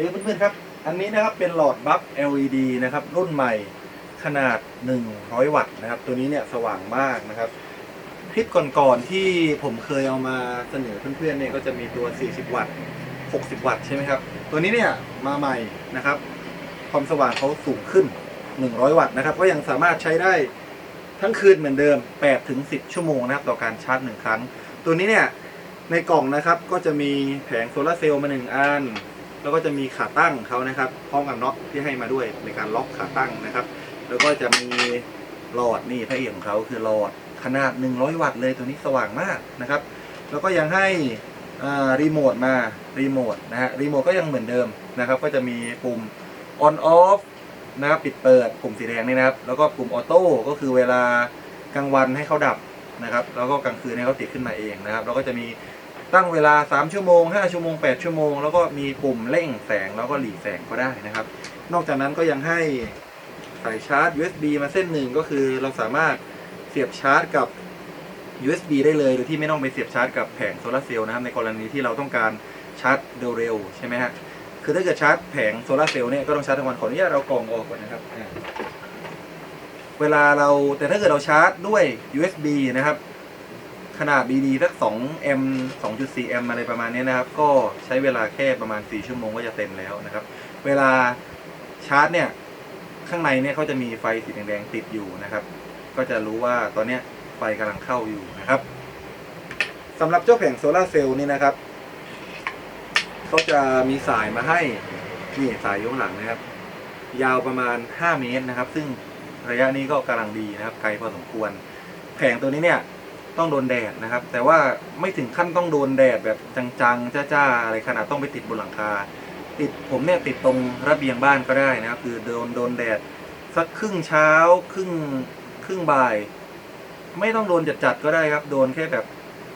ดีเพื่อนๆครับ อันนี้นะครับเป็นหลอดบัฟ LED นะครับ รุ่นใหม่ขนาด 100 วัตต์นะครับ ตัวนี้เนี่ยสว่างมากนะครับ คลิปก่อนๆที่ผมเคยเอามาเสนอเพื่อนๆเนี่ยก็จะมีตัว 40 วัตต์ 60 วัตต์ใช่ไหมครับ ตัวนี้เนี่ยมาใหม่นะครับ ความสว่างเขาสูงขึ้น 100 วัตต์นะครับ ก็ยังสามารถใช้ได้ทั้งคืนเหมือนเดิม 8-10 ชั่วโมงนะครับ ต่อการชาร์จหนึ่งครั้ง ตัวนี้เนี่ยในกล่องนะครับก็จะมีแผงโซลาเซลล์มาหนึ่งอัน แล้วก็จะมีขาตั้งเขานะครับพร้อมกับน็อตที่ให้มาด้วยในการล็อกขาตั้งนะครับ แล้วก็จะมีหลอดนี่พระเอกของเขาคือหลอดขนาด 100 วัตต์เลยตัวนี้สว่างมากนะครับ แล้วก็ยังให้รีโมทมารีโมทนะฮะรีโมทก็ยังเหมือนเดิมนะครับ ก็จะมีปุ่ม on off นะครับปิดเปิดปุ่มสีแดงนี่นะครับ แล้วก็ปุ่มออโต้ก็คือเวลากลางวันให้เขาดับนะครับ แล้วก็กลางคืนให้เขาติดขึ้นมาเองนะครับ แล้วก็จะมี ตั้งเวลา 3 ชั่วโมง 5 ชั่วโมง 8 ชั่วโมง แล้วก็มีปุ่มเร่งแสงแล้วก็หลีแสงก็ได้นะครับ นอกจากนั้นก็ยังให้สายชาร์จ USB มาเส้นหนึ่งก็คือเราสามารถเสียบชาร์จกับ USB ได้เลย โดยที่ไม่ต้องไปเสียบชาร์จกับแผงโซลาร์เซลล์นะครับในกรณีที่เราต้องการชาร์จเร็วๆใช่ไหมฮะ คือถ้าเกิดชาร์จแผงโซลาร์เซลล์เนี่ยก็ต้องชาร์จทั้งวันขออนุญาตเรากล่องออกก่อนนะครับ เวลาเราแต่ถ้าเกิดเราชาร์จด้วย USB นะครับ ขนาดดีๆสัก2 m 2.4 m อะไรประมาณนี้นะครับ ก็ใช้เวลาแค่ประมาณ 4 ชั่วโมงก็จะเต็มแล้วนะครับ เวลาชาร์จเนี่ย ข้างในเนี่ยเขาจะมีไฟสีแดงๆติดอยู่นะครับ ก็จะรู้ว่าตอนนี้ไฟกำลังเข้าอยู่นะครับสำหรับเจ้าแผงโซลาเซลล์นี่นะครับเขาจะมีสายมาให้นี่สายอยข้างหลังนะครับ ยาวประมาณ 5 เมตรนะครับ ซึ่งระยะนี้ก็กำลังดีนะครับไกลพอสมควร แผงตัวนี้เนี่ย ต้องโดนแดดนะครับ แต่ว่าไม่ถึงขั้นต้องโดนแดดแบบจังๆ จ้าๆ อะไรขนาดต้องไปติดบนหลังคา ติดผมเนี่ยติดตรงระเบียงบ้านก็ได้นะครับ คือโดนโดนแดดสักครึ่งเช้าครึ่งครึ่งบ่าย ไม่ต้องโดนจัดๆก็ได้ครับ โดนแค่แบบ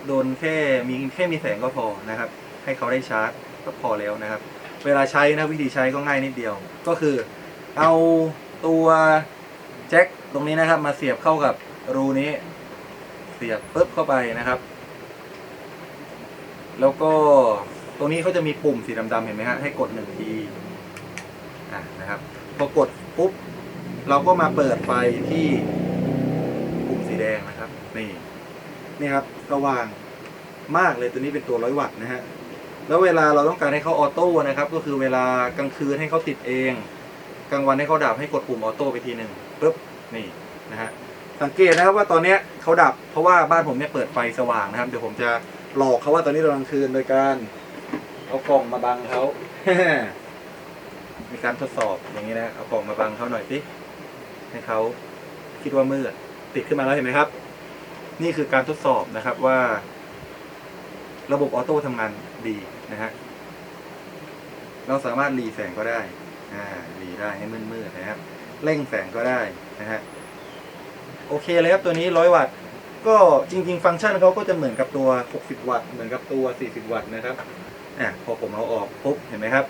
โดนแค่มีแค่มีแสงก็พอนะครับ ให้เขาได้ชาร์จก็พอแล้วนะครับ เวลาใช้นะวิธีใช้ก็ง่ายนิดเดียว ก็คือเอาตัวแจ็คตรงนี้นะครับมาเสียบเข้ากับรูนี้ เสียบปุ๊บเข้าไปนะครับ แล้วก็ตรงนี้เขาจะมีปุ่มสีดำๆเห็นไหมฮะให้กดหนึ่งทีอะนะครับพอกดปุ๊บเราก็มาเปิดไฟที่ปุ่มสีแดงนะครับ นี่นี่ครับสว่างมากเลยตัวนี้เป็นตัวร้อยวัตต์นะฮะแล้วเวลาเราต้องการให้เขาออโต้นะครับ ก็คือเวลากลางคืนให้เขาติดเอง กลางวันให้เขาดับให้กดปุ่มออโต้ไปทีหนึ่งปุ๊บนี่นะฮะ สังเกตนะครับว่าตอนเนี้ยเขาดับเพราะว่าบ้านผมเนี่ยเปิดไฟสว่างนะครับเดี๋ยวผมจะหลอกเขาว่าตอนนี้เรากลางคืนโดยการเอากล่องมาบังเขา มีการทดสอบอย่างนี้นะเอากล่องมาบังเขาหน่อยสิให้เขาคิดว่ามืดติดขึ้นมาแล้วเห็นไหมครับ นี่คือการทดสอบนะครับว่า ระบบออโต้ทำงานดีนะฮะเราสามารถรีแสงก็ได้ อ่ารีได้ให้มืดๆนะครับ เร่งแสงก็ได้นะฮะ โอเคเลยครับตัวนี้ 100 วัตต์ ก็จริง ๆ ฟังก์ชันเขาก็จะเหมือนกับตัว 60 วัตต์ เหมือนกับตัว 40 วัตต์นะครับอะพอผมเอาออกปุ๊บเห็นไหมครับ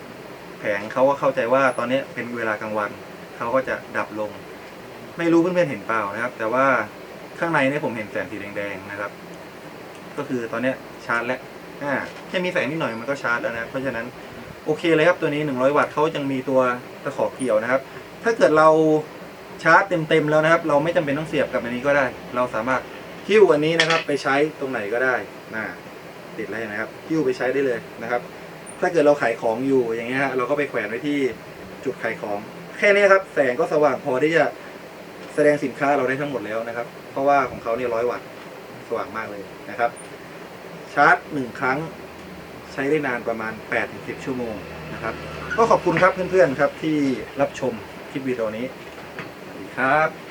แผงเขาก็เข้าใจว่าตอนนี้เป็นเวลากลางวันเขาก็จะดับลง ไม่รู้เพื่อนๆเห็นเปล่านะครับ แต่ว่าข้างในเนี่ยผมเห็นแสงสีแดงๆนะครับ ก็คือตอนนี้ชาร์จแล้วอ่าแค่มีแสงนิดหน่อยมันก็ชาร์จแล้วนะเพราะฉะนั้นโอเคเลยครับตัวนี้ 100 วัตต์เขายังมีตัวตะขอเกี่ยวนะครับ ถ้าเกิดเรา ชาร์จเต็มๆแล้วนะครับ เราไม่จำเป็นต้องเสียบกับอันนี้ก็ได้ เราสามารถหิ้วอันนี้นะครับ ไปใช้ตรงไหนก็ได้นะติดแล้วนะครับหิ้วไปใช้ได้เลยนะครับ ถ้าเกิดเราขายของอยู่อย่างเงี้ยฮะเราก็ไปแขวนไว้ที่จุดขายของ แค่นี้ครับ แสงก็สว่างพอที่จะแสดงสินค้าเราได้ทั้งหมดแล้วนะครับ เพราะว่าของเขาเนี่ยร้อยวัตต์สว่างมากเลยนะครับ ชาร์จหนึ่งครั้งใช้ได้นานประมาณ 8-10 ชั่วโมงนะครับ ก็ขอบคุณครับเพื่อนๆครับที่รับชมคลิปวิดีโอนี้ ครับ